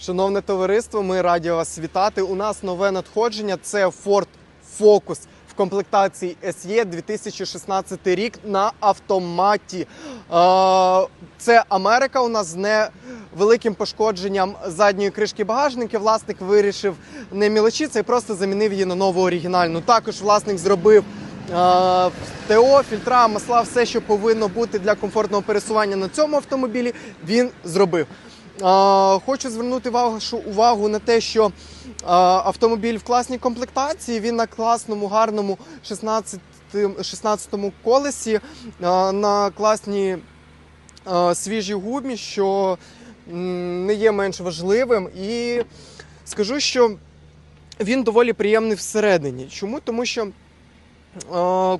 Шановне товариство, ми раді вас вітати. У нас нове надходження. Це Ford Focus в комплектації SE 2016 рік на автоматі. Це Америка. У нас з невеликим пошкодженням задньої кришки багажника. Власник вирішив не мілочі, це просто замінив її на нову оригінальну. Також власник зробив. ТО, фільтра, масла, все, що повинно бути для комфортного пересування на цьому автомобілі, він зробив. Хочу звернути вашу увагу на те, що автомобіль в класній комплектації, він на класному, гарному 16 16-му колесі, на класній свіжій гумі, що не є менш важливим. І скажу, що він доволі приємний всередині. Чому? Тому що,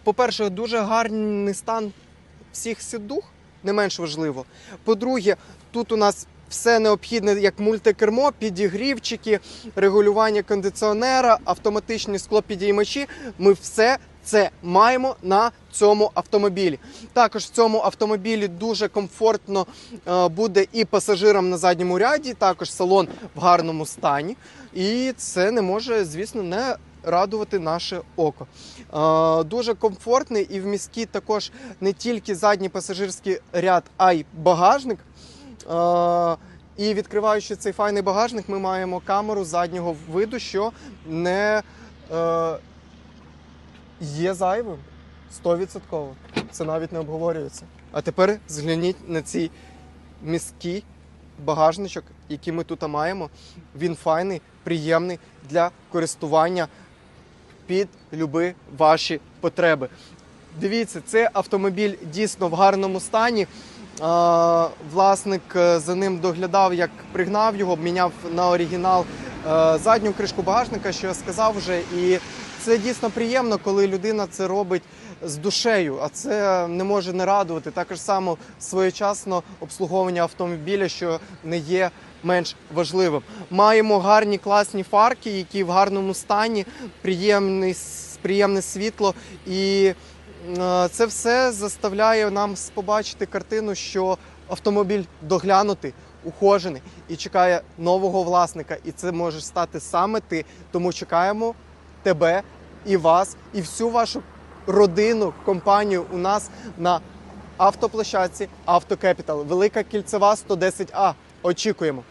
по-перше, дуже гарний стан всіх сідух, не менш важливо. По-друге, тут у нас все необхідне, як мультикермо, підігрівчики, регулювання кондиціонера, автоматичні склопідіймачі. Ми все це маємо на цьому автомобілі. Також в цьому автомобілі дуже комфортно е, буде і пасажирам на задньому ряді, також салон в гарному стані. І це не може, звісно, не радувати наше око. Е, Дуже комфортний і в міській також не тільки задній пасажирський ряд, а й багажник. Е, І відкриваючи цей файний багажник, ми маємо камеру заднього виду, що не е, є зайвим. 100%. Це навіть не обговорюється. А тепер згляніть на цей міський багажничок, який ми тут маємо. Він файний, приємний для користування під люби ваші потреби. Дивіться, це автомобіль дійсно в гарному стані. Власник е, за ним доглядав, як пригнав його, міняв на оригінал е, задню кришку багажника, що я сказав вже. І це дійсно приємно, коли людина це робить з душею, а це не може не радувати. Також само своєчасно обслуговування автомобіля, що не є менш важливим. Маємо гарні класні фарки, які в гарному стані, приємний, приємне світло і. Е, Це все заставляє нам побачити картину, що автомобіль доглянутий, ухожений і чекає нового власника. І це може стати саме ти. Тому чекаємо тебе і вас, і всю вашу родину, компанію у нас на автоплощадці Автокепітал. Велика кільцева 110А. Очікуємо.